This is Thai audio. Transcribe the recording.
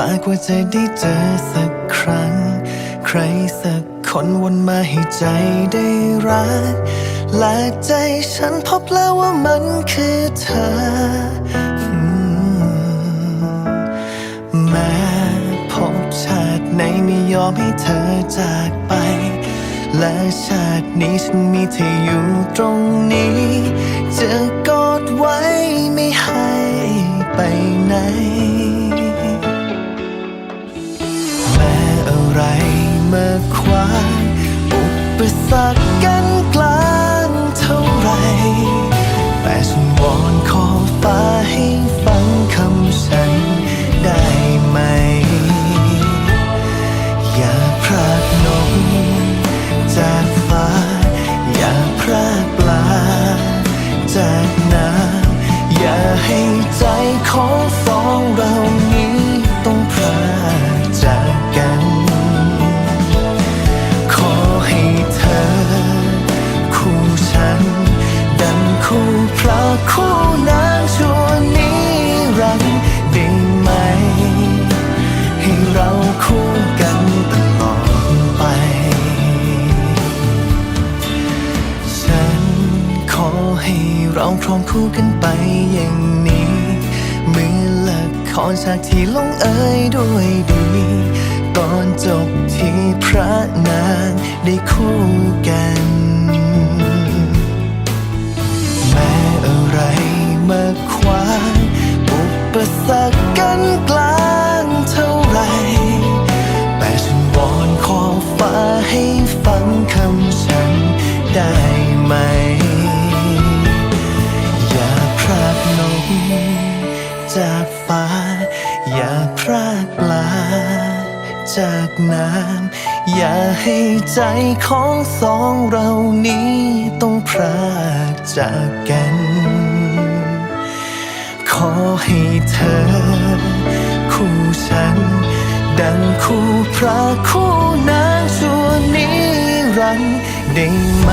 จากว่าจะได้เจอสักครั้ง ใครสักคนวนมาให้ใจได้รักและใจฉันพบแล้วว่ามันคือเธอ แม้พบชาติไหนไม่ยอมให้เธอจากไป และชาตินี้ฉันมีเธออยู่ตรงนี้ จะกอดไว้ ของเรานี้ต้องพรากจากกัน ขอให้เธอ คู่ฉัน ดังคู่พระคู่นางชั่วนิรันได้ไหม ให้เราคู่กันตลอดไป ฉันขอให้เราพร้อมคู่กันไปอย่างนี้ เมื่อ นละครฉากที่ลงเอ่ยด้วยดี ตอนจบที่พระนางได้คู่กัน แม้อะไรมาขวางอุปสรรคกันกลางเท่าไร แต่ฉันวอนขอฟ้าให้ฟัง จากฟ้า อย่าพรากปลา จากน้ำอย่าให้ใจของสองเรานี้ต้องพรากจากกัน ขอให้เธอ คู่ฉัน ดังคู่พระคู่นางชั่วนิรันดร์ได้ไหม